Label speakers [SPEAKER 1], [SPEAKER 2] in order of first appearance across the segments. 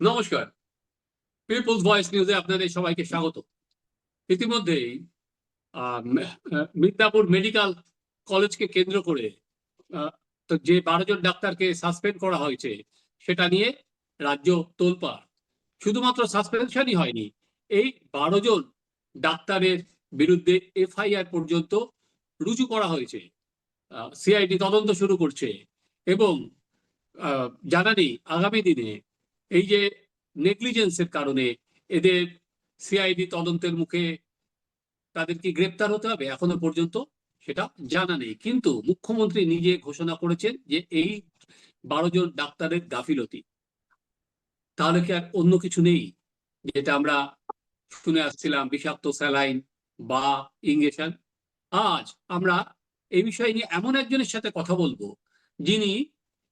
[SPEAKER 1] নমস্কার। People's voice নিউজে আপনাদের সবাইকে স্বাগত। ইতিমধ্যেই মিদনাপুর মেডিকেল কলেজকে কেন্দ্র করে তো যে বারো জন ডাক্তারকে সাসপেন্ড করা হয়েছে সেটা নিয়ে রাজ্য তোলপাড় শুধুমাত্র সাসপেনশনই হয়নি এই বারো জন ডাক্তারের বিরুদ্ধে এফআইআর পর্যন্ত রুজু করা হয়েছে। সিআইডি তদন্ত শুরু করছে এবং আহ, জানা নেই আগামী দিনে এই যে নেগলিজেন্সের কারণে এদের সিআইডি তদন্তের মুখে তাদের কি গ্রেপ্তার হতে হবে এখনও পর্যন্ত সেটা জানা নেই। কিন্তু মুখ্যমন্ত্রী নিজে ঘোষণা করেছেন যে এই বারো জন ডাক্তারের গাফিলতি। তাহলে কি আর অন্য কিছু নেই? যেটা আমরা শুনে আসছিলাম, বিষাক্ত স্যালাইন বা ইঞ্জেকশন। আজ আমরা এই বিষয় নিয়ে এমন একজনের সাথে কথা বলব যিনি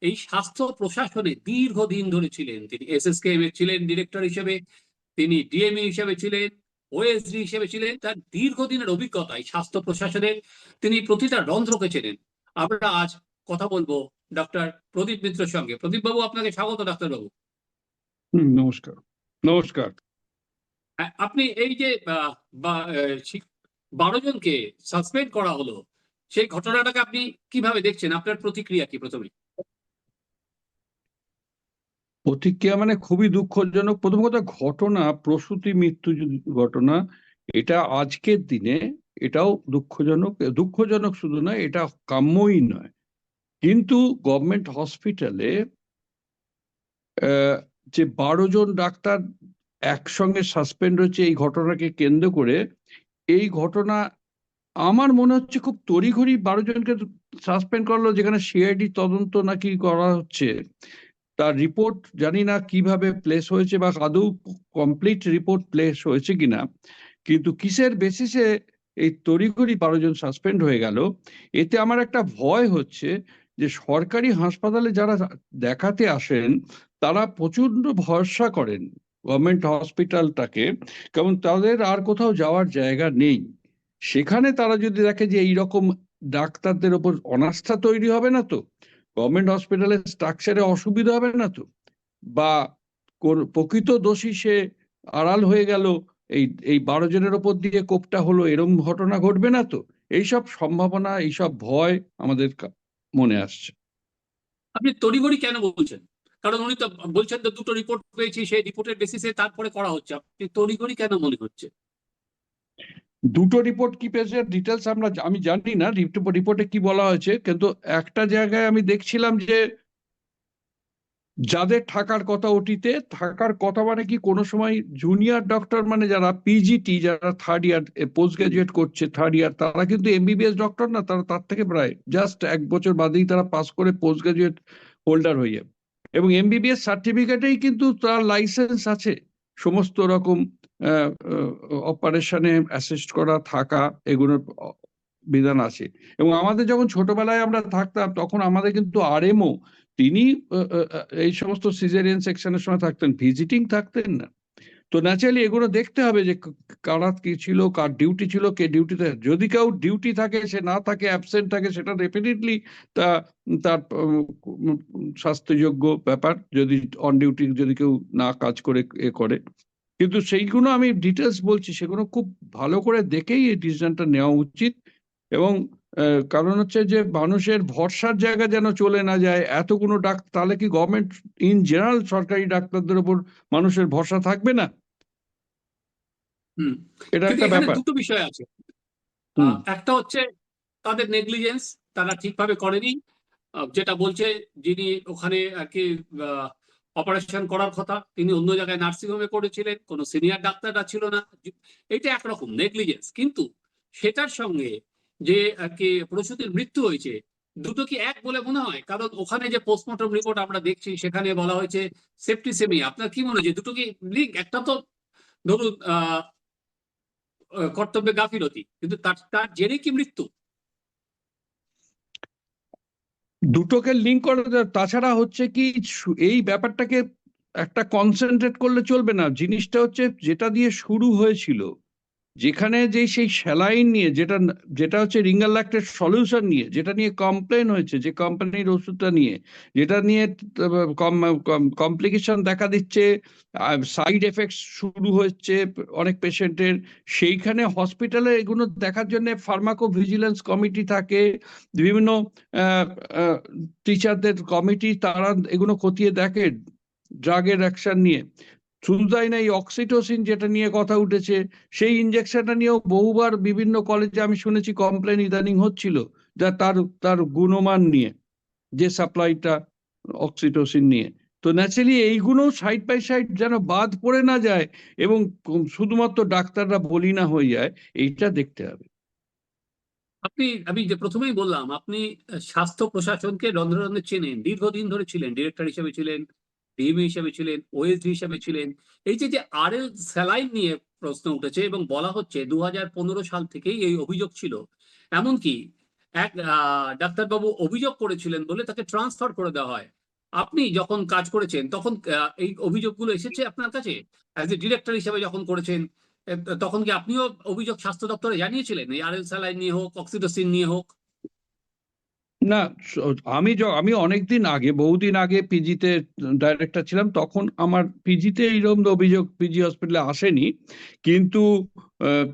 [SPEAKER 1] এই স্বাস্থ্য প্রশাসনে দীর্ঘদিন ধরে ছিলেন। তিনি এসএসকেএম এর ছিলেন ডিরেক্টর হিসেবে। তিনি ডিএমই হিসেবে ছিলেন ওএসডি হিসেবে ছিলেন। তার দীর্ঘদিনের অভিজ্ঞতা এই স্বাস্থ্য প্রশাসনের তিনি প্রতিটা রন্ধ্রকে চেনেন। আমরা আজ কথা বলব ডক্টর প্রদীপ মিত্রের সঙ্গে। প্রদীপ বাবু আপনাকে স্বাগত ডাক্তার বাবু
[SPEAKER 2] নমস্কার। নমস্কার।
[SPEAKER 1] আপনি এই যে বারো জনকে সাসপেন্ড করা হলো সেই ঘটনাটাকে আপনি কীভাবে দেখছেন? আপনার প্রতিক্রিয়া কি প্রথমে?
[SPEAKER 2] প্রতিক্রিয়া মানে খুবই দুঃখজনক। প্রথম কথা, ঘটনা, প্রসূতি মৃত্যু ঘটনা, এটা আজকের দিনে এটাও দুঃখজনক। দুঃখজনক শুধু নয়, এটা কাম্যই নয়। কিন্তু গভর্নমেন্ট হসপিটালে যে বারো জন ডাক্তার একসঙ্গে সাসপেন্ড হচ্ছে এই ঘটনাকে কেন্দ্র করে, এই ঘটনা আমার মনে হচ্ছে খুব তড়িঘড়ি বারো জনকে সাসপেন্ড করল, যেখানে সিআইডি তদন্ত নাকি করা হচ্ছে। তার রিপোর্ট জানি না কীভাবে প্লেস হয়েছে বা আদৌ কমপ্লিট রিপোর্ট প্লেস হয়েছে কিনা, কিন্তু কিসের বেসিসে এই তড়িঘড়ি বারো জন সাসপেন্ড হয়ে গেল, এতে আমার একটা ভয় হচ্ছে যে সরকারি হাসপাতালে যারা দেখাতে আসেন, তারা প্রচণ্ড ভরসা করেন গভর্নমেন্ট হসপিটালটাকে কারণ তাদের আর কোথাও যাওয়ার জায়গা নেই। সেখানে তারা যদি দেখে যে এইরকম ডাক্তারদের ওপর অনাস্থা তৈরি হবে না তো গভর্নমেন্ট হসপিটালের স্ট্রাকচারে অসুবিধা হবে না তো? বা প্রকৃত দোষী সে আড়াল হয়ে গেল, এই এই বারো জনের ওপর দিয়ে কোপটা হলো, এরম ঘটনা ঘটবে না তো? এইসব সম্ভাবনা, এইসব ভয় আমাদের মনে আসছে।
[SPEAKER 1] আপনি তড়িঘড়ি কেন বলছেন? কারণ উনি তো বলছেন তো দুটো রিপোর্ট পেয়েছি, সেই রিপোর্টের বেসিসে তারপরে করা হচ্ছে। আপনি তড়িঘড়ি কেন মনে হচ্ছে?
[SPEAKER 2] দুটো রিপোর্ট কি পেয়েছে? ডিটেলস আমরা আমি জানি না রিপোর্টে কি বলা হয়েছে, কিন্তু একটা জায়গায় আমি দেখছিলাম যে যাদের থাকার কথা ওটিতে, থাকার কথা মানে কি কোনো সময় জুনিয়র ডক্টর মানে যারা পিজিটি যারা থার্ড ইয়ার পোস্ট গ্রাজুয়েট করছে থার্ড ইয়ার তারা কিন্তু এমবিবিএস ডক্টর না, তারা তার থেকে প্রায় জাস্ট এক বছর বাদেই তারা পাস করে পোস্ট গ্রাজুয়েট হোল্ডার হয়ে এবং এমবিবিএস সার্টিফিকেটেই কিন্তু তার লাইসেন্স আছে, সমস্ত রকম অপারেশনে অ্যাসিস্ট করা, থাকা এগুলোর বিধান আছে। এবং আমাদের যখন ছোটবেলায় আমরা থাকতাম, তখন আমাদের কিন্তু আরএমও তিনি এই সমস্ত সিজারিয়ান সেকশনের সময় থাকতেন। ভিজিটিং থাকতেন না। তো ন্যাচারালি এগুলো দেখতে হবে যে কারা কি ছিল, কার ডিউটি ছিল, কে ডিউটিতে যদি কেউ ডিউটি থাকে, সে না থাকে অ্যাবসেন্ট থাকে, সেটা ডেফিনেটলি তা, তার স্বাস্থ্যযোগ্য ব্যাপার। যদি অন ডিউটি যদি কেউ না কাজ করে, এ করে। কিন্তু সেইগুলো আমি ডিটেলস বলছি সেগুলো খুব ভালো করে দেখেই এই ডিসিশনটা নেওয়া উচিত। এবং কারণ হচ্ছে যে মানুষের ভরসার জায়গা যেন চলে না যায় এতগুলো ডাক্তার তাহলে কি গভর্নমেন্ট ইন জেনারেল সরকারি ডাক্তারদের উপর মানুষের ভরসা থাকবে না?
[SPEAKER 1] হুম।
[SPEAKER 2] এটা একটা ব্যাপার।
[SPEAKER 1] দুটো বিষয় আছে। একটা হচ্ছে তাদের নেগলিজেন্স তারা ঠিকভাবে করেনি। যেটা বলছে যিনি ওখানে আর কি অপারেশন করার কথা। তিনি অন্য জায়গায় নার্সিং হোমে করেছিলেন, কোনো সিনিয়র ডাক্তাররা ছিল না। এটা একরকম নেগলিজেন্স কিন্তু সেটার সঙ্গে যে কি প্রসূতির মৃত্যু হয়েছে, দুটো কি এক বলে মনে হয়? কারণ ওখানে যে পোস্টমর্টম রিপোর্ট আমরা দেখছি, সেখানে বলা হয়েছে সেপ্টিসেমি আপনার কি মনে হয় দুটো কি লিঙ্ক একটা তো ধরুন, আহ কর্তব্যে গাফিলতি, কিন্তু তার তার জেরে কি মৃত্যু?
[SPEAKER 2] দুটোকে লিঙ্ক করা। তাছাড়া হচ্ছে কি এই ব্যাপারটাকে একটা কনসেন্ট্রেট করলে চলবে না জিনিসটা হচ্ছে যেটা দিয়ে শুরু হয়েছিল যেখানে যে সেই স্যালাইন নিয়ে, যেটা যেটা হচ্ছে রিঙ্গারল্যাক্টের সলিউশন নিয়ে, যেটা নিয়ে কমপ্লেন হয়েছে, যে কোম্পানির ওষুধটা নিয়ে, যেটা নিয়ে কমপ্লিকেশন দেখা দিচ্ছে সাইড এফেক্টস শুরু হচ্ছে অনেক পেশেন্টের, সেইখানে হসপিটালে এগুলো দেখার জন্য ফার্মাকো ভিজিলেন্স কমিটি থাকে, বিভিন্ন টিচারদের কমিটি, তারা এগুলো খতিয়ে দেখে, ড্রাগের অ্যাকশন নিয়ে। শুধু তাই না এই অক্সিটোসিন যেটা নিয়ে কথা উঠেছে, সেই ইঞ্জেকশনটা নিয়েও বহুবার বিভিন্ন কলেজে আমি শুনেছি কমপ্লেন ইদানিং হচ্ছিল যা তার তার গুণমান নিয়ে, যে সাপ্লাইটা অক্সিটোসিন নিয়ে। তো ন্যাচারালি এইগুলো সাইড বাই সাইড যেন বাদ পড়ে না যায় এবং শুধুমাত্র ডাক্তাররা বলি না হয়ে যায়, এইটা দেখতে হবে।
[SPEAKER 1] আপনি, আমি যে প্রথমেই বললাম, আপনি স্বাস্থ্য প্রশাসনকে রন্ধ্রে রন্ধ্রে চেনেন, দীর্ঘদিন ধরে ছিলেন ডিরেক্টর হিসেবে ছিলেন ডিএমএ হিসেবে ছিলেন, ওএসডি হিসেবে ছিলেন। এই যে যে আরএল স্যালাইন নিয়ে প্রশ্ন উঠেছে এবং বলা হচ্ছে দুহাজার পনেরো সাল থেকেই এই অভিযোগ ছিল, এমনকি এক ডাক্তারবাবু অভিযোগ করেছিলেন বলে তাকে ট্রান্সফার করে দেওয়া হয়। আপনি যখন কাজ করেছেন, তখন এই অভিযোগগুলো এসেছে আপনার কাছে? অ্যাজ এ ডিরেক্টর হিসেবে যখন করেছেন তখন কি আপনিও অভিযোগ স্বাস্থ্য দপ্তরে জানিয়েছিলেন? এই আর এল স্যালাইন নিয়ে হোক, অক্সিটোসিন নিয়ে হোক
[SPEAKER 2] না আমি আমি অনেকদিন আগে, বহুদিন আগে পিজিতে ডাইরেক্টর ছিলাম, তখন আমার পিজিতে এইরকম অভিযোগ পিজি হসপিটালে আসেনি। কিন্তু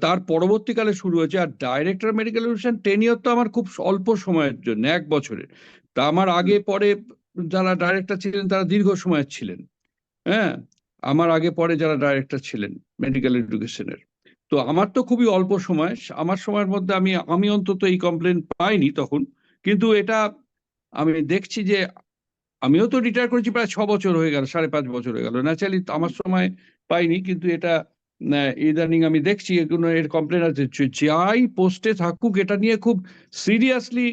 [SPEAKER 2] তার পরবর্তীকালে শুরু হয়েছে, আর ডাইরেক্টর মেডিকেল এডুকেশন টেনিয়র তো আমার খুব অল্প সময়ের জন্য, এক বছরের। তা আমার আগে পরে যারা ডাইরেক্টর ছিলেন, তারা দীর্ঘ সময়ের ছিলেন। হ্যাঁ আমার আগে পরে যারা ডাইরেক্টর ছিলেন মেডিকেল এডুকেশনের তো আমার তো খুবই অল্প সময়, আমার সময়ের মধ্যে আমি আমি অন্তত এই কমপ্লেন পাইনি তখন। কিন্তু এটা আমি দেখছি যে আমিও তো রিটায়ার করেছি প্রায় ছ বছর হয়ে গেল, সাড়ে পাঁচ বছর হয়ে গেল। ন্যাচারালি আমার সময় পাইনি, কিন্তু এটা ইদানিং আমি দেখছি, এগুলো এর কমপ্লেন আছে। যাই পোস্টে থাকুক, এটা নিয়ে খুব সিরিয়াসলি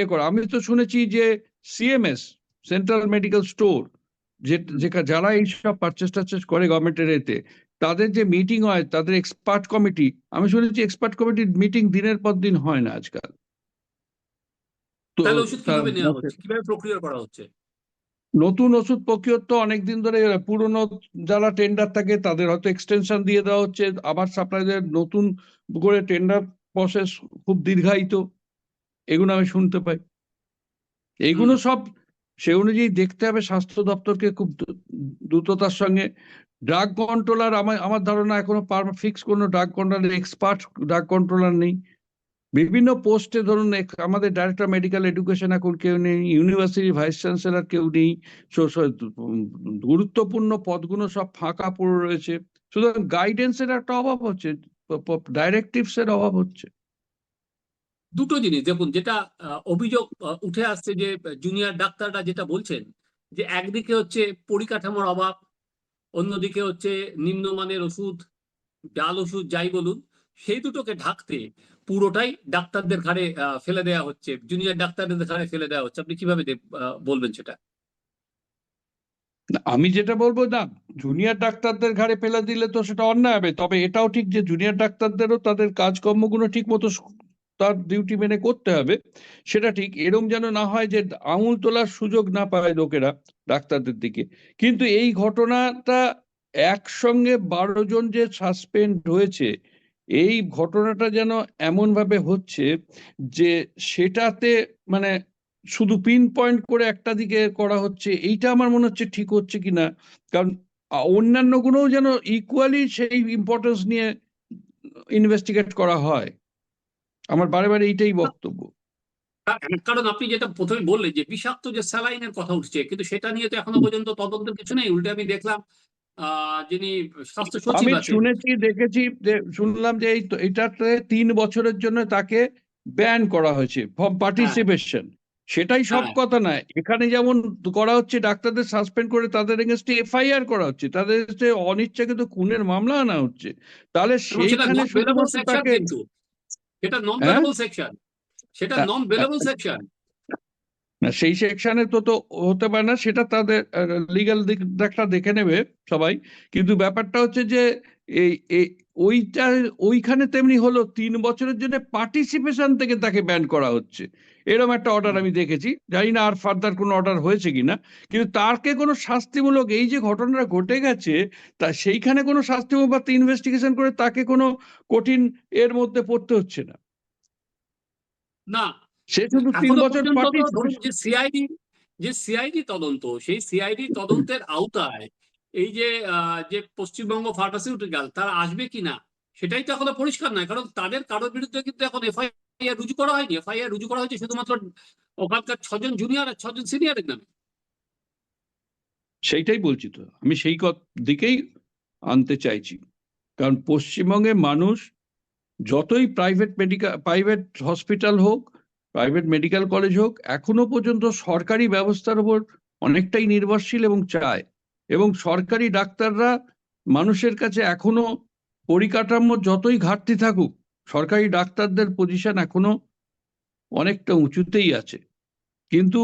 [SPEAKER 2] এ করা। আমি তো শুনেছি যে সিএমএস সেন্ট্রাল মেডিকেল স্টোর যে যারা এইসব পারচেস টারচেস করে গভর্নমেন্টের এতে, তাদের যে মিটিং হয়, তাদের এক্সপার্ট কমিটি আমি শুনেছি এক্সপার্ট কমিটির মিটিং দিনের পর দিন হয় না আজকাল।
[SPEAKER 1] তাহলে ওষুধ কীভাবে নেওয়া হচ্ছে? কীভাবে প্রক্রিয়া করা হচ্ছে?
[SPEAKER 2] নতুন ওষুধ প্রকিওর তো অনেকদিন ধরে পুরনো যারা টেন্ডার থাকে তাদের হয়তো এক্সটেনশন দিয়ে দেওয়া হচ্ছে। আবার সাপ্লাইদের নতুন করে টেন্ডার প্রসেস খুব দীর্ঘায়িত এগুলো আমি শুনতে পাই। এগুলো সব সে অনুযায়ী দেখতে হবে স্বাস্থ্য দপ্তরকে খুব দ্রুততার সঙ্গে। ড্রাগ কন্ট্রোলার আমার আমার ধারণা এখনও ফিক্স কোনো drug controller expert drug controller নেই। বিভিন্ন পোস্টে ধরুন আমাদের ডাইরেক্টর মেডিকেল এডুকেশন এখন কেউ নেই ইউনিভার্সিটি ভাইস চ্যান্সেলর কেউ নেই গুরুত্বপূর্ণ পদগুলো সব ফাঁকা পড়ে রয়েছে। সুতরাং গাইডেন্সের একটা অভাব হচ্ছে ডাইরেক্টিভস এর অভাব হচ্ছে।
[SPEAKER 1] দুটো জিনিস, দেখুন যেটা অভিযোগ উঠে আসছে যে জুনিয়র ডাক্তাররা যেটা বলছেন, যে একদিকে হচ্ছে পরিকাঠামোর অভাব, অন্যদিকে হচ্ছে নিম্নমানের ওষুধ ডাল ওষুধ যাই বলুন, সেই দুটোকে ঢাকতে পুরোটাই ডাক্তারদের ঘাড়ে ফেলে দেওয়া হচ্ছে। জুনিয়র ডাক্তারদের ঘাড়ে ফেলে দেওয়া হচ্ছে। আপনি কীভাবে বলবেন সেটা?
[SPEAKER 2] আমি যেটা বলব, না জুনিয়র ডাক্তারদের ঘাড়ে ফেলে দিলে তো সেটা অন্যায় হবে। তবে এটাও ঠিক যে জুনিয়র ডাক্তারদেরও তাদের কাজকর্মগুলো ঠিক মতো তার ডিউটি মেনে করতে হবে। সেটা ঠিক। এরম যেন না হয় যে আঙুল তোলার সুযোগ না পায় লোকেরা ডাক্তারদের দিকে। কিন্তু এই ঘটনাটা একসঙ্গে বারো জন যে সাসপেন্ড হয়েছে এই ঘটনাটা যেন এমন ভাবে হচ্ছে যে সেটাতে মানে শুধু পিন পয়েন্ট করে একটা দিকে করা হচ্ছে, এইটা আমার মনে হচ্ছে ঠিক হচ্ছে কিনা? কারণ অন্যান্য গুলোও যেন ইকুয়ালি সেই ইম্পর্টেন্স নিয়ে ইনভেস্টিগেট করা হয়। আমার বারে বারে এইটাই বক্তব্য।
[SPEAKER 1] কা- কারণ আপনি যেটা প্রথমে বললেন যে বিষাক্ত যে স্যালাইনের কথা উঠছে, কিন্তু সেটা নিয়ে তো এখনও পর্যন্ত তদন্তের কিছু নেই। উল্টে আমি দেখলাম যিনি স্বাস্থ্য সচিব
[SPEAKER 2] আমি শুনেছি দেখেছি শুনলাম যে এই তো- এটাতে তিন বছরের জন্য তাকে ব্যান করা হয়েছে ফ্রম পার্টিসিপেশন সেটাই সব
[SPEAKER 1] হ্যাঁ।
[SPEAKER 2] কথা নয়। এখানে যেমন করা হচ্ছে ডাক্তারদের সাসপেন্ড করে তাদের এগেনস্টে এফআইআর করা হচ্ছে তাদের অনিচ্ছাকৃত খুনের মামলা আনা হচ্ছে। তাহলে
[SPEAKER 1] এবং সেটা
[SPEAKER 2] সেইখানে
[SPEAKER 1] নন সেকশন সেটা নন
[SPEAKER 2] হ্যাঁ?
[SPEAKER 1] সেকশন সেটা
[SPEAKER 2] হ্যাঁ,
[SPEAKER 1] নন সেকশন
[SPEAKER 2] না, সেই সেকশনে তো তো হতে পারে না, সেটা তাদের লিগ্যাল দিকটা দেখে নেবে সবাই। কিন্তু ব্যাপারটা হচ্ছে যে, এই এই, ওইটা, ওইখানে তেমনি হলো, তিন বছরের জন্য পার্টিসিপেশন থেকে তাকে ব্যান করা হচ্ছে। এরকম একটা অর্ডার আমি দেখেছি। জানি না আর ফার্দার কোনো অর্ডার হয়েছে কিনা। কিন্তু তারকে কোনো শাস্তিমূলক এই যে ঘটনাটা ঘটে গেছে, তা সেইখানে কোনো শাস্তিমূলক বা ইনভেস্টিগেশন করে তাকে কোনো কঠিন এর মধ্যে পড়তে হচ্ছে না।
[SPEAKER 1] না
[SPEAKER 2] সে শুধু তিন বছর
[SPEAKER 1] যে সিআইডি যে সিআইডি তদন্ত সেই সিআইডি তদন্তের আওতায় এই যে যে পশ্চিমবঙ্গ ফার্মাসিউটিক্যাল তারা আসবে কিনা সেটাই তো এখনও পরিষ্কার নয়। কারণ তাদের কারোর বিরুদ্ধে কিন্তু এখন এফআইআর রুজু করা হয়নি। এফআইআর রুজু করা হয়েছে শুধুমাত্র ওখানকার ছজন জুনিয়র আর ছজন সিনিয়রের নামে।
[SPEAKER 2] সেইটাই বলছি তো। আমি সেই দিকেই আনতে চাইছি। কারণ পশ্চিমবঙ্গে মানুষ যতই প্রাইভেট মেডিকেল প্রাইভেট হসপিটাল হোক প্রাইভেট মেডিকেল কলেজ হোক, এখনও পর্যন্ত সরকারি ব্যবস্থার উপর অনেকটাই নির্ভরশীল এবং চায়। এবং সরকারি ডাক্তাররা মানুষের কাছে এখনও পরিকাঠামোর যতই ঘাটতি থাকুক, সরকারি ডাক্তারদের পজিশন এখনও অনেকটা উঁচুতেই আছে। কিন্তু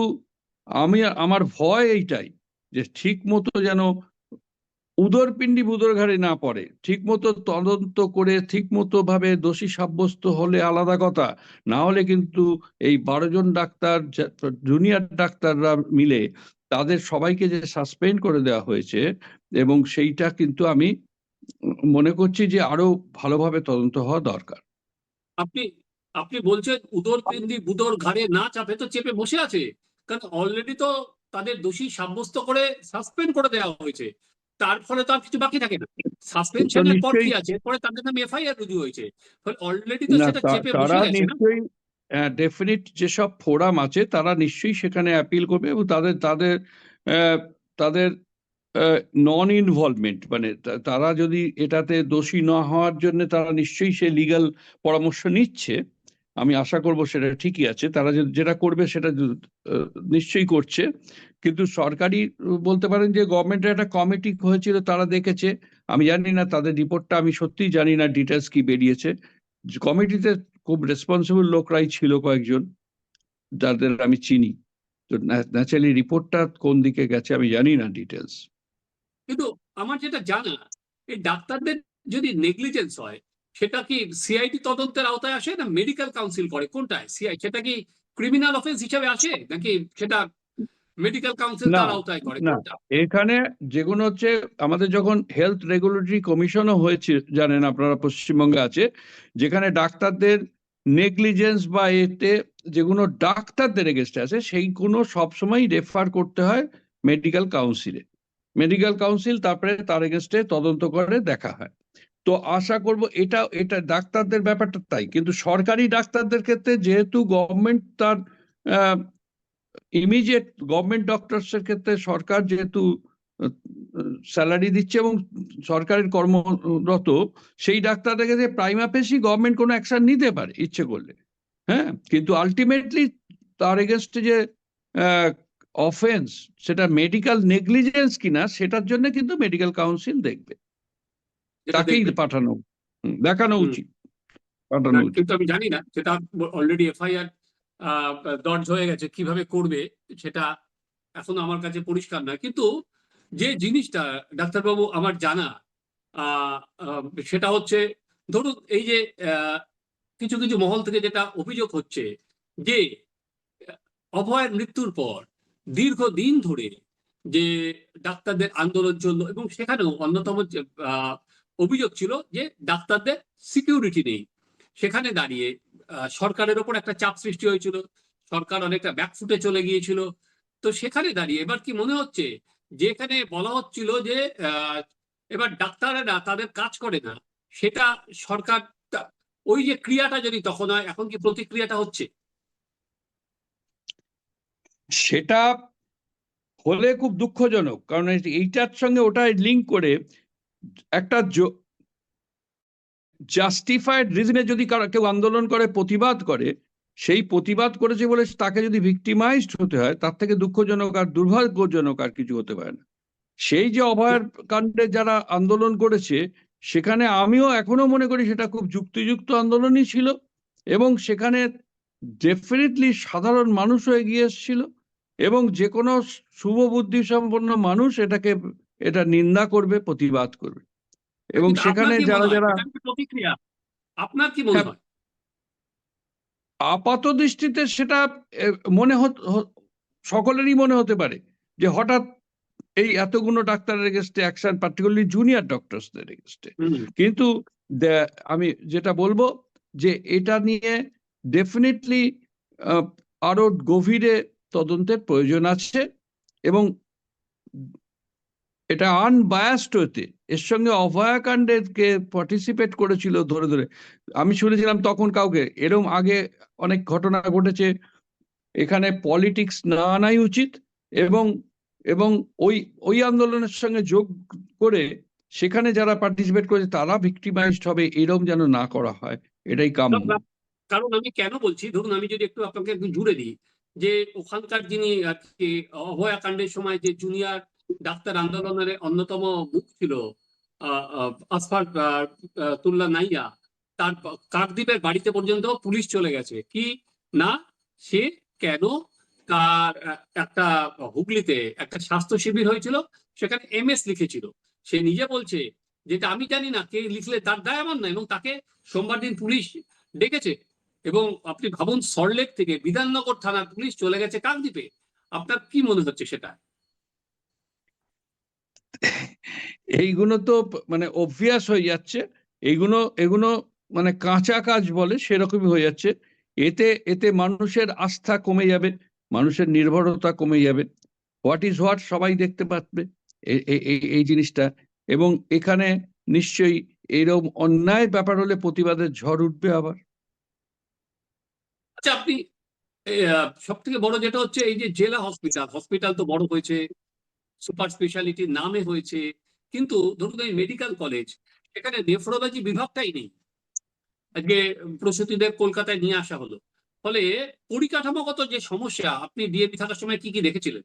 [SPEAKER 2] আমি, আমার ভয় এইটাই যে ঠিক মতো যেন উদরপিণ্ডি বুদর ঘাড়ে না পড়ে। ঠিক মতো তদন্ত করে ঠিক মতো ভাবে দোষী সাব্যস্ত হলে আলাদা কথা। না হলে কিন্তু এই বারো জন ডাক্তার, জুনিয়র ডাক্তাররা মিলে তাদের সবাইকে যে সাসপেন্ড করে দেওয়া হয়েছে এবং সেইটা কিন্তু আমি মনে করছি যে আরও ভালোভাবে তদন্ত হওয়া দরকার।
[SPEAKER 1] আপনি আপনি বলছেন উদর পিন্ডি বুদর ঘাড়ে না চাপে তো চেপে বসে আছে। কারণ অলরেডি তো তাদের দোষী সাব্যস্ত করে সাসপেন্ড করে দেওয়া হয়েছে। তার ফলে তো আর কিছু বাকি থাকে না। সাসপেনশনের পর কি আছে? পরে তাদের নামে এফআইআর রুজু হয়েছে। ফলে অলরেডি তো সেটা চেপে বসে
[SPEAKER 2] তারা
[SPEAKER 1] গেছে না
[SPEAKER 2] ডেফিনিট যেসব ফোরাম আছে তারা নিশ্চয়ই সেখানে অ্যাপিল করবে এবং তাদের তাদের আহ, তাদের নন ইনভলভমেন্ট মানে তারা যদি এটাতে দোষী না হওয়ার জন্য তারা নিশ্চয়ই সে লিগ্যাল পরামর্শ নিচ্ছে। আমি আশা করব সেটা ঠিকই আছে। তারা যেটা করবে সেটা নিশ্চয়ই করছে। কিন্তু সরকারি, বলতে পারেন যে গভর্নমেন্টের একটা কমিটি হয়েছিল, তারা দেখেছে। আমি জানি না, তাদের রিপোর্টটা আমি সত্যিই জানি না ডিটেলস কি বেরিয়েছে। কমিটিতে খুব রেসপন্সিবল লোকরাই ছিল কয়েকজন, যাদের আমি চিনি। তো ন্যাচারালি রিপোর্টটা কোন দিকে গেছে আমি জানি না ডিটেলস
[SPEAKER 1] কিন্তু আমার যেটা জানা, এই ডাক্তারদের যদি নেগলিজেন্স হয় সেটা কি সিআইডি তদন্তের আওতায় আসে না মেডিকেল কাউন্সিল করে? কোনটায় সিআই সেটা কি ক্রিমিনাল অফেন্স হিসাবে আসে? নাকি সেটা মেডিকেল কাউন্সিল তার আওতায় করে?
[SPEAKER 2] না।
[SPEAKER 1] কোনটা?
[SPEAKER 2] এখানে যেগুলো হচ্ছে আমাদের যখন হেলথ রেগুলেটরি কমিশনও হয়েছে জানেন আপনারা পশ্চিমবঙ্গে আছে যেখানে ডাক্তারদের নেগলিজেন্স বা এতে যেগুলো ডাক্তারদের এগেস্টে আছে সেইগুলো সবসময় রেফার করতে হয় মেডিকেল কাউন্সিলে মেডিকেল কাউন্সিল তারপরে তার এগেস্টে তদন্ত করে দেখা হয়। তো আশা করব এটা এটা ডাক্তারদের ব্যাপারটা তাই। কিন্তু সরকারি ডাক্তারদের ক্ষেত্রে যেহেতু গভর্নমেন্ট তার ইমিডিয়েট গভর্নমেন্ট ডক্টরসের ক্ষেত্রে সরকার যেহেতু স্যালারি দিচ্ছে এবং সরকারের কর্মরত, সেই ডাক্তারদের ক্ষেত্রে প্রাইমা পেশি গভর্নমেন্ট কোনো অ্যাকশন নিতে পারে ইচ্ছে করলে। হ্যাঁ? কিন্তু আলটিমেটলি তার এগেনস্টে যে অফেন্স সেটা মেডিকেল নেগলিজেন্স কিনা, সেটার জন্য কিন্তু মেডিকেল কাউন্সিল দেখবে। তাকেই পাঠানো। দেখানো উচিত। পাঠানো
[SPEAKER 1] কিন্তু আমি জানি না সেটা অলরেডি এফআইআর দর্জ হয়ে গেছে কীভাবে করবে সেটা এখনও আমার কাছে পরিষ্কার নয়। কিন্তু যে জিনিসটা ডাক্তারবাবু আমার জানা সেটা হচ্ছে ধরুন এই যে কিছু কিছু মহল থেকে যেটা অভিযোগ হচ্ছে যে অভয়ের মৃত্যুর পর দীর্ঘদিন ধরে যে ডাক্তারদের আন্দোলন চলল এবং সেখানেও অন্যতম আহ, অভিযোগ ছিল যে ডাক্তারদের সিকিউরিটি নেই। সেখানে দাঁড়িয়ে সরকারের ওপর একটা চাপ সৃষ্টি হয়েছিল, সরকার অনেকটা ব্যাকফুটে চলে গিয়েছিল। তো সেখানে দাঁড়িয়ে এবার কি মনে হচ্ছে? যেখানে বলা হচ্ছিল যে এবার ডাক্তারেরা তাদের কাজ করে না, সেটা সরকার ওই যে ক্রিয়াটা যদি তখন হয়, এখন কি প্রতিক্রিয়াটা হচ্ছে?
[SPEAKER 2] সেটা হলে খুব দুঃখজনক, কারণ এইটার সঙ্গে ওটা লিঙ্ক করে একটা জাস্টিফাইড রিজনে যদি কেউ আন্দোলন করে, প্রতিবাদ করে, সেই প্রতিবাদ করেছে বলে তাকে যদি ভিক্টিমাইজড হতে হয়, তার থেকে দুঃখজনক আর দুর্ভাগ্যজনক আর কিছু হতে পারে না। সেই যে অভয়ার কাণ্ডে যারা আন্দোলন করেছে, সেখানে আমিও এখনও মনে করি সেটা খুব যুক্তিযুক্ত আন্দোলনই ছিল এবং সেখানে ডেফিনেটলি সাধারণ মানুষও এগিয়ে এসেছিল এবং যে কোনো শুভ বুদ্ধি সম্পন্ন মানুষ এটাকে এটা নিন্দা করবে প্রতিবাদ করবে। এবং সেখানে যারা যারা
[SPEAKER 1] প্রতিক্রিয়া। আপনার কি মনে
[SPEAKER 2] হ্যাঁ,
[SPEAKER 1] হয়?
[SPEAKER 2] আপাত দৃষ্টিতে সেটা মনে সকলেরই মনে হতে পারে যে হঠাৎ এই এতগুলো ডাক্তারের এগেস্টে অ্যাকশন পার্টিকুলারলি জুনিয়র ডক্টরসদের এগেস্টে কিন্তু আমি যেটা বলব যে এটা নিয়ে ডেফিনেটলি আরও গভীরে তদন্তের প্রয়োজন আছে এবং এটা আনবায়াসড হতে। এর সঙ্গে অভয়াকাণ্ডের কে পার্টিসিপেট করেছিল ধরে ধরে। আমি শুনেছিলাম তখন কাউকে, এরম আগে অনেক ঘটনা ঘটেছে। এখানে পলিটিক্স না আনাই উচিত এবং এবং ওই ওই আন্দোলনের সঙ্গে যোগ করে সেখানে যারা পার্টিসিপেট করেছে তারা ভিক্টিমাইজড হবে, এরম যেন না করা হয়। এটাই
[SPEAKER 1] কারণ- কারণ আমি কেন বলছি? ধরুন আমি যদি একটু আপনাকে একটু জুড়ে দিই যে ওখানকার যিনি আর কি অভয়াকাণ্ডের সময় যে জুনিয়র ডাক্তার আন্দোলনের অন্যতম মুখ ছিল আসফার তুল্লা নাইয়া। তার কাকদ্বীপের বাড়িতে পর্যন্ত পুলিশ চলে গেছে। কি? না, সে কেন তার একটা হুগলিতে একটা স্বাস্থ্য শিবির হয়েছিল, সেখানে এমএস লিখেছিল। সে নিজে বলছে যেটা আমি জানি না, কে লিখলে তার দায় আমার না, এবং তাকে সোমবার দিন পুলিশ ডেকেছে। এবং আপনি ভাবুন, সল্টলেক থেকে বিধাননগর থানার পুলিশ চলে গেছে কাকদ্বীপে। আপনার কি মনে হচ্ছে সেটা?
[SPEAKER 2] এইগুলো তো মানে অভ্যাস হয়ে যাচ্ছে। এইগুলো, এগুলো মানে কাঁচা কাজ বলে সেরকমই হয়ে যাচ্ছে। এতে এতে মানুষের আস্থা কমে যাবে, মানুষের নির্ভরতা কমে যাবে। হোয়াট ইজ হোয়াট সবাই দেখতে পাবে এই জিনিসটা। এবং এখানে নিশ্চয়ই এরকম অন্যায় ব্যাপার হলে প্রতিবাদের ঝড় উঠবে আবার।
[SPEAKER 1] আচ্ছা আপনি সব থেকে বড় যেটা হচ্ছে এই যে জেলা হসপিটাল হসপিটাল তো বড় হয়েছে। সুপার স্পেশালিটি নামে হয়েছে। কিন্তু ধরুন এই মেডিকেল কলেজ এখানে নেফ্রোলজি বিভাগটাই নেই। আজকে প্রসূতিদের কলকাতায় নিয়ে আসা হলো। ফলে পরিকাঠামোগত যে সমস্যা, আপনি ডিএবি থাকার সময় কি কি দেখেছিলেন?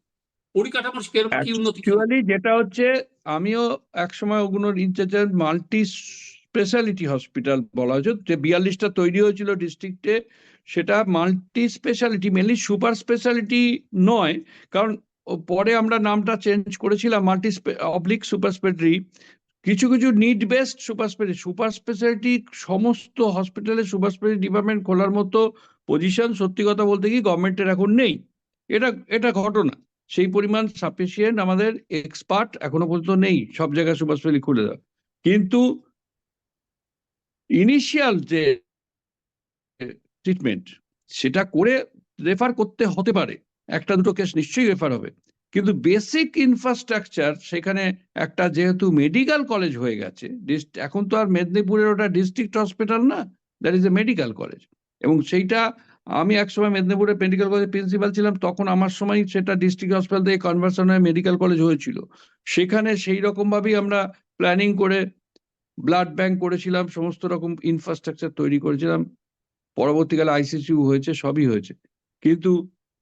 [SPEAKER 1] পরিকাঠামোর কীরকম কি উন্নতি?
[SPEAKER 2] যেটা হচ্ছে, আমিও একসময় ওগুলোর ইনচার্জ মাল্টি স্পেশালিটি হসপিটাল বলা হয়েছে। যে বিয়াল্লিশটা তৈরি হয়েছিল ডিস্ট্রিক্টে সেটা multi speciality mainly super speciality নয়। কারণ পরে আমরা নামটা চেঞ্জ করেছিলাম মাল্টি অবলিক সুপার স্পেশালিটি কিছু কিছু need based super speciality super speciality সমস্ত হসপিটালে সুপার স্পেশালিটি ডিপার্টমেন্ট খোলার মতো পজিশন সত্যি কথা বলতে কি গভর্নমেন্টের এখন নেই। এটা এটা ঘটনা। সেই পরিমাণ সাফিসিয়েন্ট আমাদের এক্সপার্ট এখনও পর্যন্ত নেই সব জায়গায় সুপার স্পেশালিটি খুলে দেওয়া কিন্তু ইনিশিয়াল যে ট্রিটমেন্ট সেটা করে রেফার করতে হতে পারে। একটা দুটো কেস নিশ্চয়ই রেফার হবে। কিন্তু বেসিক ইনফ্রাস্ট্রাকচার সেখানে একটা যেহেতু মেডিকেল কলেজ হয়ে গেছে এখন তো আর মেদিনীপুরের ওটা ডিস্ট্রিক্ট হসপিটাল না that is a medical college এবং সেইটা আমি একসময় মেদিনীপুরের মেডিকেল কলেজের প্রিন্সিপাল ছিলাম, তখন আমার সময় সেটা ডিস্ট্রিক্ট হসপিটাল থেকে কনভার্সন হয়ে মেডিকেল কলেজ হয়েছিল। সেখানে সেই রকমভাবেই আমরা প্ল্যানিং করে ব্লাড ব্যাংক করেছিলাম, সমস্ত রকম ইনফ্রাস্ট্রাকচার তৈরি করেছিলাম। পরবর্তীকালে আইসিসিউ হয়েছে, সবই হয়েছে। কিন্তু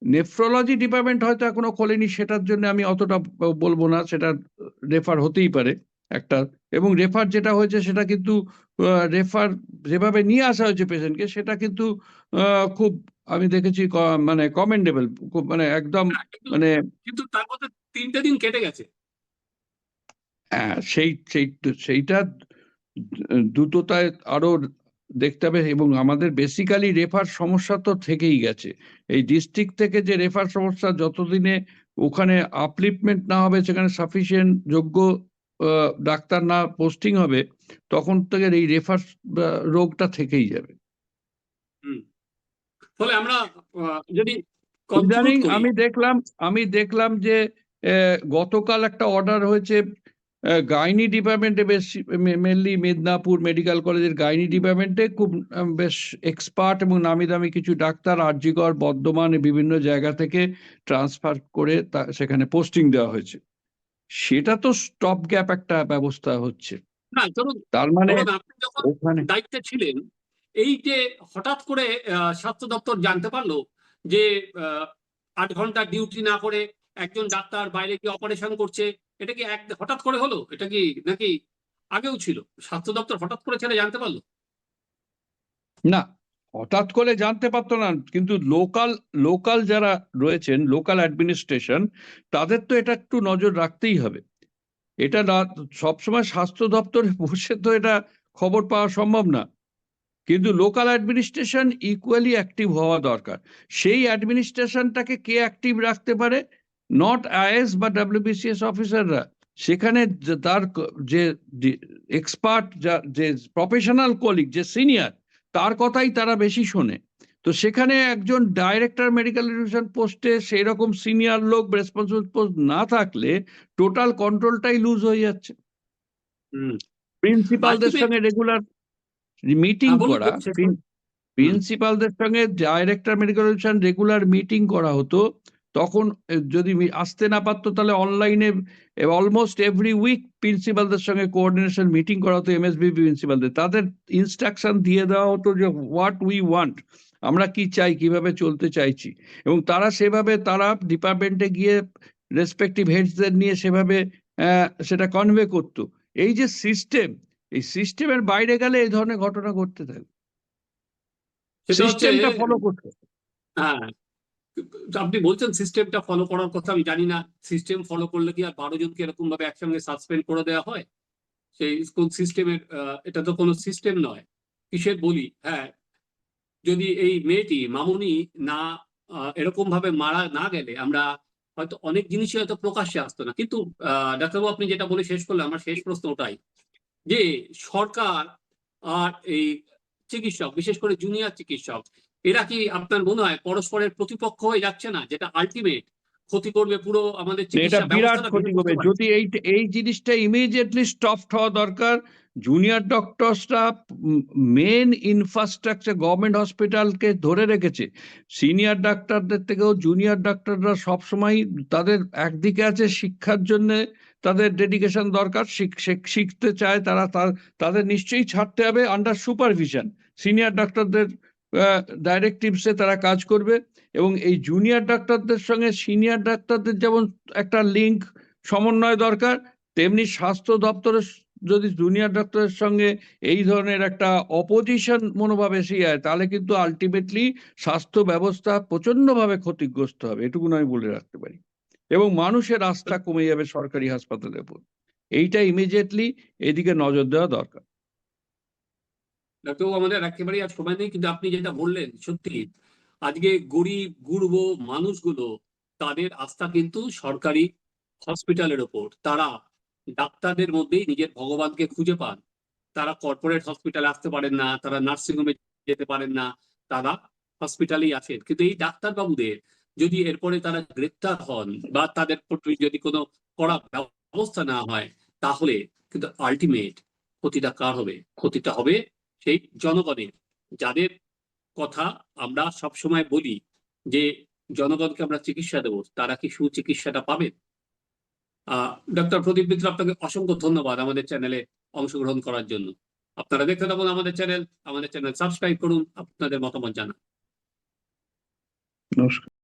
[SPEAKER 2] নেফ্রোলজি ডিপার্টমেন্ট হয়তো এখনও খোলেনি সেটার জন্য আমি অতটা বলব না সেটা রেফার হতেই পারে একটা। এবং রেফার যেটা হয়েছে সেটা কিন্তু রেফার যেভাবে নিয়ে আসা হয়েছে পেশেন্টকে সেটা কিন্তু খুব আমি দেখেছি মানে কমেন্ডেবল খুব মানে একদম মানে
[SPEAKER 1] কিন্তু তার মধ্যে তিনটে দিন কেটে গেছে।
[SPEAKER 2] হ্যাঁ, সেই সেই সেইটা দ্রুততায় আরও দেখতে হবে এবং আমাদের বেসিক্যালি রেফার সমস্যা তো থেকেই গেছে। এই ডিস্ট্রিক্ট থেকে যে রেফার সমস্যা যতদিনে ওখানে আপলিফমেন্ট না হবে সেখানে সাফিসিয়েন্ট যোগ্য ডাক্তার না পোস্টিং হবে তখন থেকে এই রেফার রোগটা থেকেই যাবে।
[SPEAKER 1] ফলে আমরা যদি
[SPEAKER 2] আমি দেখলাম আমি দেখলাম যে গতকাল একটা অর্ডার হয়েছে গাইনি ডিপার্টমেন্টে বেশ মেনলি মেদিনীপুর মেডিকেল কলেজের গাইনি ডিপার্টমেন্টে খুব বেশ এক্সপার্ট এবং নামি দামি কিছু ডাক্তার আরজিকর বর্ধমান বিভিন্ন জায়গা থেকে ট্রান্সফার করে তা সেখানে পোস্টিং দেওয়া হয়েছে। সেটা তো স্টপ গ্যাপ একটা ব্যবস্থা হচ্ছে। তার মানে ওখানে
[SPEAKER 1] দায়িত্বে ছিলেন এই যে হঠাৎ করে স্বাস্থ্য দপ্তর জানতে পারল যে আট ঘণ্টা ডিউটি না করে একজন ডাক্তার বাইরে গিয়ে অপারেশন করছে এটা কি এক, হঠাৎ করে হলো? এটা কি নাকি আগেও ছিল? স্বাস্থ্য দপ্তর হঠাৎ করে ছেলে জানতে পারল?
[SPEAKER 2] না, হঠাৎ করে জানতে পারতো না, কিন্তু লোকাল লোকাল যারা রয়েছেন, লোকাল অ্যাডমিনিস্ট্রেশন, তাদের তো এটা একটু নজর রাখতেই হবে। এটা না, সবসময় স্বাস্থ্য দপ্তরে বসে তো এটা খবর পাওয়া সম্ভব না। কিন্তু লোকাল অ্যাডমিনিস্ট্রেশন ইকুয়ালি অ্যাক্টিভ হওয়া দরকার। সেই অ্যাডমিনিস্ট্রেশনটাকে কে অ্যাক্টিভ রাখতে পারে? নট আইএস বা ডাব্লিউবিসিএস অফিসাররা সেখানে তার যে এক্সপার্ট যে প্রফেশনাল কলিগ যে সিনিয়র তার কথাই তারা বেশি শোনে। তো সেখানে একজন ডাইরেক্টর মেডিকেল এডুকেশন পোস্টে সেই রকম সিনিয়র লোক রেসপন্সিবল পোস্ট না থাকলে টোটাল কন্ট্রোলটাই লুজ হয়ে যাচ্ছে। প্রিন্সিপালদের সঙ্গে রেগুলার মিটিং
[SPEAKER 1] হ্যাঁ,
[SPEAKER 2] করা
[SPEAKER 1] বলুন,
[SPEAKER 2] প্রিন্সিপালদের সঙ্গে director medical education regular meeting করা হতো। তখন যদি আসতে না পারতো তাহলে অনলাইনে অলমোস্ট এভরি উইক প্রিন্সিপালদের সঙ্গে কোঅর্ডিনেশন মিটিং করা হতো এমএসবি প্রিন্সিপালদের তাদের ইনস্ট্রাকশন দিয়ে দেওয়া হতো যে হোয়াট উই ওয়ান্ট আমরা কি চাই কীভাবে চলতে চাইছি? এবং তারা সেভাবে তারা ডিপার্টমেন্টে গিয়ে রেসপেক্টিভ হেডসদের নিয়ে সেভাবে সেটা কনভে করতো। এই যে সিস্টেম এই সিস্টেমের বাইরে গেলে এই ধরনের ঘটনা ঘটতে থাকে। সিস্টেমটা ফলো করতে।
[SPEAKER 1] হ্যাঁ আপনি বলছেন সিস্টেমটা ফলো করার কথা, আমি জানি না। সিস্টেম ফলো করলে কি আর বারো জনকে এরকম ভাবে একসঙ্গে সাসপেন্ড করে দেওয়া হয়? সেই কোন সিস্টেমের এটা তো কোনো সিস্টেম নয়। কিসের বলি? হ্যাঁ যদি এই মেয়েটি, মামুনি না এরকম ভাবে মারা না গেলে আমরা হয়তো অনেক জিনিসই হয়তো প্রকাশ্যে আসতো না। কিন্তু ডাক্তারবাবু আপনি যেটা বলে শেষ করলেন, আমার শেষ প্রশ্ন ওটাই। যে সরকার আর এই চিকিৎসক, বিশেষ করে জুনিয়র চিকিৎসক এরা কি আপনার মনে হয় পরস্পরের প্রতিপক্ষ হয়ে যাচ্ছে না যেটা আলটিমেট ক্ষতি করবে পুরো আমাদের
[SPEAKER 2] এটা বিরাট ক্ষতি করবে। যদি এই এই জিনিসটা ইমিডিয়েটলি স্টপড হওয়া দরকার জুনিয়র ডক্টরসরা মেন ইনফ্রাস্ট্রাকচার গভর্নমেন্ট হসপিটালকে ধরে রেখেছে। সিনিয়র ডাক্তারদের থেকেও জুনিয়র ডাক্তাররা সবসময় তাদের একদিকে আছে শিক্ষার জন্য তাদের ডেডিকেশন দরকার শিখ- শিখ- শিখতে চায় তারা তাদের নিশ্চয়ই ছাড়তে হবে আন্ডার সুপারভিশন সিনিয়র ডাক্তারদের ডাইরেক্টিভসে তারা কাজ করবে এবং এই জুনিয়র ডাক্তারদের সঙ্গে সিনিয়র ডাক্তারদের যেমন একটা লিঙ্ক সমন্বয় দরকার, তেমনি স্বাস্থ্য দপ্তরের যদি জুনিয়র ডাক্তারের সঙ্গে এই ধরনের একটা অপোজিশন মনোভাব এসে যায়, তাহলে কিন্তু আলটিমেটলি স্বাস্থ্য ব্যবস্থা প্রচন্ডভাবে ক্ষতিগ্রস্ত হবে এটুকুন আমি বলে রাখতে পারি। এবং মানুষের আস্থা কমে যাবে সরকারি হাসপাতালের উপর এইটা ইমিডিয়েটলি এদিকে নজর দেওয়া দরকার।
[SPEAKER 1] ডাক্তারবাবু, আমাদের একেবারেই আর সময় নেই, কিন্তু আপনি যেটা বললেন, সত্যি, আজকে গরিব, গুরব মানুষগুলো, তাদের আস্থা কিন্তু সরকারি হসপিটালের ওপর। তারা ডাক্তারদের মধ্যেই নিজের ভগবানকে খুঁজে পান। তারা কর্পোরেট হসপিটালে আসতে পারেন না, তারা নার্সিং হোমে যেতে পারেন না, তারা হসপিটালেই আছেন। কিন্তু এই ডাক্তারবাবুদের যদি এরপরে তারা গ্রেপ্তার হন বা তাদের প্রতি যদি কোনো কড়া ব্যবস্থা না হয়, তাহলে কিন্তু আলটিমেট ক্ষতিটা কার হবে? ক্ষতিটা হবে সেই জনগণের, যাদের কথা আমরা সবসময় বলি যে জনগণকে আমরা চিকিৎসা দেবো, তারা কি সুচিকিৎসাটা পাবেন আহ ডক্টর প্রদীপ মিত্র, আপনাকে অসংখ্য ধন্যবাদ আমাদের চ্যানেলে অংশগ্রহণ করার জন্য। আপনারা দেখতে থাকুন আমাদের চ্যানেল আমাদের চ্যানেল সাবস্ক্রাইব করুন, আপনাদের মতামত জানান।
[SPEAKER 2] নমস্কার।